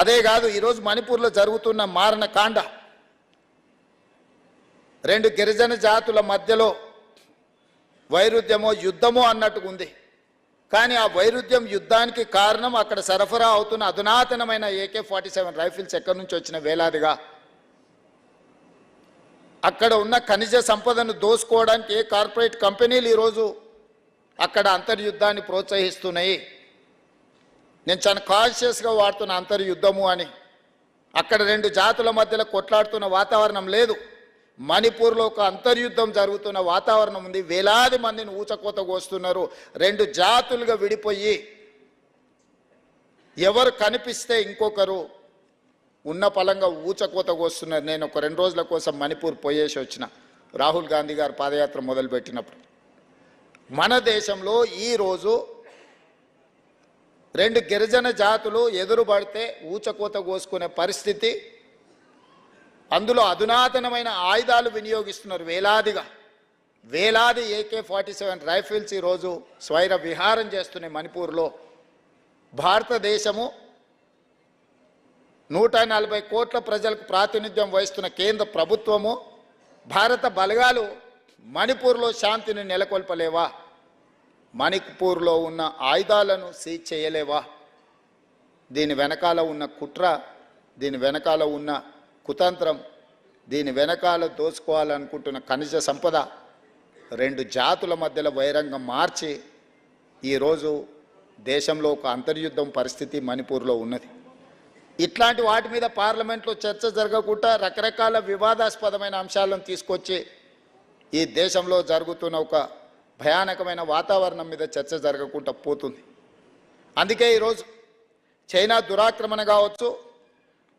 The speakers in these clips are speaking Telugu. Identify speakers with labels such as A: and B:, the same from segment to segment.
A: అదే కాదు ఈరోజు మణిపూర్లో జరుగుతున్న మారణ కాండ. రెండు గిరిజన జాతుల మధ్యలో వైరుధ్యమో యుద్ధమో అన్నట్టుగా ఉంది. కానీ ఆ వైరుధ్యం యుద్ధానికి కారణం అక్కడ సరఫరా అవుతున్న అధునాతనమైన ఏకే ఫార్టీ సెవెన్ రైఫిల్స్ ఎక్కడి నుంచి వచ్చిన వేలాదిగా. అక్కడ ఉన్న ఖనిజ సంపదను దోసుకోవడానికి ఏ కార్పొరేట్ కంపెనీలు ఈరోజు అక్కడ అంతర్యుద్ధాన్ని ప్రోత్సహిస్తున్నాయి? నేను చాలా కాన్షియస్గా వాడుతున్న అంతర్యుద్ధము అని. అక్కడ రెండు జాతుల మధ్యలో కొట్లాడుతున్న వాతావరణం లేదు. మణిపూర్లో ఒక అంతర్యుద్ధం జరుగుతున్న వాతావరణం ఉంది. వేలాది మందిని ఊచకోత కోస్తున్నారు. రెండు జాతులుగా విడిపోయి ఎవరు కనిపిస్తే ఇంకొకరు ఉన్న పలంగా ఊచకోత కోస్తున్నారు. నేను ఒక రెండు రోజుల కోసం మణిపూర్ పోయేసి వచ్చిన. రాహుల్ గాంధీ గారు పాదయాత్ర మొదలుపెట్టినప్పుడు. మన దేశంలో ఈరోజు రెండు గిరిజన జాతులు ఎదురుపడితే ఊచకోత కోసుకునే పరిస్థితి. అందులో అధునాతనమైన ఆయుధాలు వినియోగిస్తున్నారు వేలాదిగా. వేలాది ఏకే ఫార్టీ సెవెన్ రైఫిల్స్ ఈరోజు స్వైర విహారం చేస్తున్నాయి మణిపూర్లో. భారతదేశము నూట నలభై కోట్ల ప్రజలకు ప్రాతినిధ్యం వహిస్తున్న కేంద్ర ప్రభుత్వము. భారత బలగాలు మణిపూర్లో శాంతిని నెలకొల్పలేవా? మణిపూర్లో ఉన్న ఆయుధాలను సీజ్ చేయలేవా? దీని వెనకాల ఉన్న కుట్ర దీని వెనకాల ఉన్న కుతంత్రం దీని వెనకాల దోసుకోవాలనుకుంటున్న ఖనిజ సంపద రెండు జాతుల మధ్యలో వైరంగం మార్చి ఈరోజు దేశంలో ఒక అంతర్యుద్ధం పరిస్థితి మణిపూర్లో ఉన్నది. ఇట్లాంటి వాటి మీద పార్లమెంట్లో చర్చ జరగకుండా రకరకాల వివాదాస్పదమైన అంశాలను తీసుకొచ్చి ఈ దేశంలో జరుగుతున్న ఒక భయానకమైన వాతావరణం మీద చర్చ జరగకుండా పోతుంది. అందుకే ఈరోజు చైనా దురాక్రమణ కావచ్చు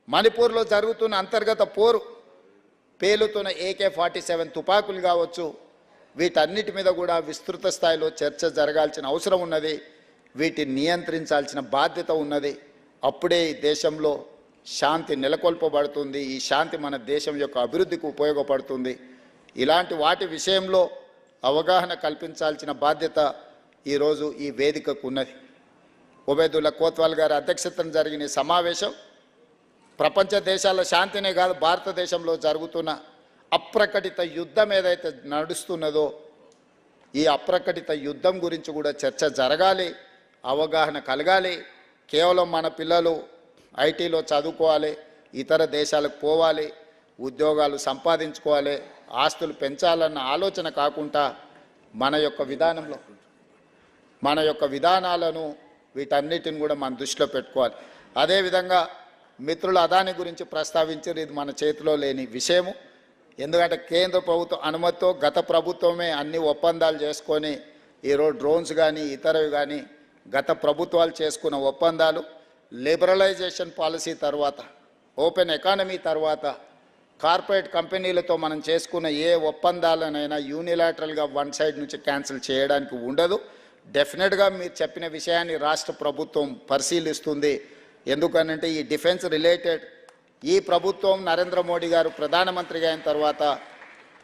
A: మణిపూర్లో జరుగుతున్న అంతర్గత పోరు పేలుతున్న ఏకే ఫార్టీ సెవెన్ తుపాకులు కావచ్చు వీటన్నిటి మీద కూడా విస్తృత స్థాయిలో చర్చ జరగాల్సిన అవసరం ఉన్నది వీటిని నియంత్రించాల్సిన బాధ్యత ఉన్నది. అప్పుడే ఈ దేశంలో శాంతి నెలకొల్పబడుతుంది ఈ శాంతి మన దేశం యొక్క అభివృద్ధికి ఉపయోగపడుతుంది. ఇలాంటి వాటి విషయంలో అవగాహన కల్పించాల్సిన బాధ్యత ఈరోజు ఈ వేదికకు ఉన్నది ఉబేదుల్లా కోత్వాల్ గారి అధ్యక్షతన జరిగిన సమావేశం ప్రపంచ దేశాల శాంతినే కాదు భారతదేశంలో జరుగుతున్న అప్రకటిత యుద్ధం ఏదైతే నడుస్తున్నదో ఈ అప్రకటిత యుద్ధం గురించి కూడా చర్చ జరగాలి అవగాహన కలగాలి కేవలం మన పిల్లలు ఐటీలో చదువుకోవాలి ఇతర దేశాలకు పోవాలి ఉద్యోగాలు సంపాదించుకోవాలి ఆస్తులు పెంచాలన్న ఆలోచన కాకుండా మన యొక్క విధానంలో మన యొక్క విధానాలను వీటన్నిటిని కూడా మన దృష్టిలో పెట్టుకోవాలి. అదేవిధంగా మిత్రులు అదాని గురించి ప్రస్తావించారు ఇది మన చేతిలో లేని విషయము. ఎందుకంటే కేంద్ర ప్రభుత్వం అనుమతితో గత ప్రభుత్వమే అన్ని ఒప్పందాలు చేసుకొని ఈరోజు డ్రోన్స్ కానీ ఇతరవి కానీ గత ప్రభుత్వాలు చేసుకున్న ఒప్పందాలు లిబరలైజేషన్ పాలసీ తర్వాత ఓపెన్ ఎకానమీ తర్వాత కార్పొరేట్ కంపెనీలతో మనం చేసుకున్న ఏ ఒప్పందాలనైనా యూనిలాటరల్గా వన్ సైడ్ నుంచి క్యాన్సిల్ చేయడానికి ఉండదు. డెఫినెట్గా మీరు చెప్పిన విషయాన్ని రాష్ట్ర ప్రభుత్వం పరిశీలిస్తుంది. ఎందుకనంటే ఈ డిఫెన్స్ రిలేటెడ్ ఈ ప్రభుత్వం నరేంద్ర మోడీ గారు ప్రధానమంత్రిగా అయిన తర్వాత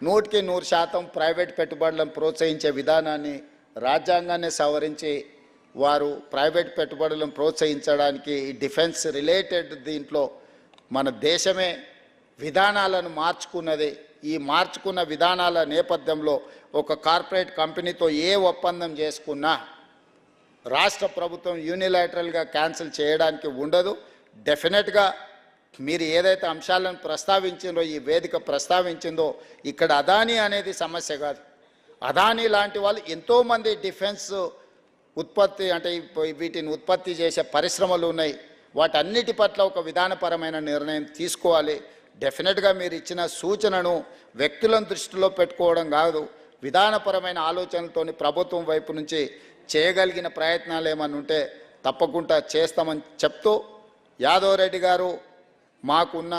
A: నూటికి నూరు శాతం ప్రైవేట్ పెట్టుబడులను ప్రోత్సహించే విధానాన్ని రాజ్యాంగాన్ని సవరించి వారు ప్రైవేట్ పెట్టుబడులను ప్రోత్సహించడానికి ఈ డిఫెన్స్ రిలేటెడ్ దీంట్లో మన దేశమే విధానాలను మార్చుకున్నది. ఈ మార్చుకున్న విధానాల నేపథ్యంలో ఒక కార్పొరేట్ కంపెనీతో ఏ ఒప్పందం చేసుకున్నా రాష్ట్ర ప్రభుత్వం యూనిలాటరల్గా క్యాన్సిల్ చేయడానికి ఉండదు. డెఫినెట్గా మీరు ఏదైతే అంశాలను ప్రస్తావించిందో ఈ వేదిక ప్రస్తావించిందో ఇక్కడ అదానీ అనేది సమస్య కాదు. అదానీ లాంటి వాళ్ళు ఎంతోమంది డిఫెన్స్ ఉత్పత్తి అంటే వీటిని ఉత్పత్తి చేసే పరిశ్రమలు ఉన్నాయి. వాటన్నిటి పట్ల ఒక విధానపరమైన నిర్ణయం తీసుకోవాలి. డెఫినెట్గా మీరు ఇచ్చిన సూచనను వ్యక్తులను దృష్టిలో పెట్టుకోవడం కాదు విధానపరమైన ఆలోచనలతోని ప్రభుత్వం వైపు నుంచి చేయగలిగిన ప్రయత్నాలు ఏమన్నా ఉంటే తప్పకుండా చేస్తామని చెప్తూ యాదవ్ రెడ్డి గారు మాకున్న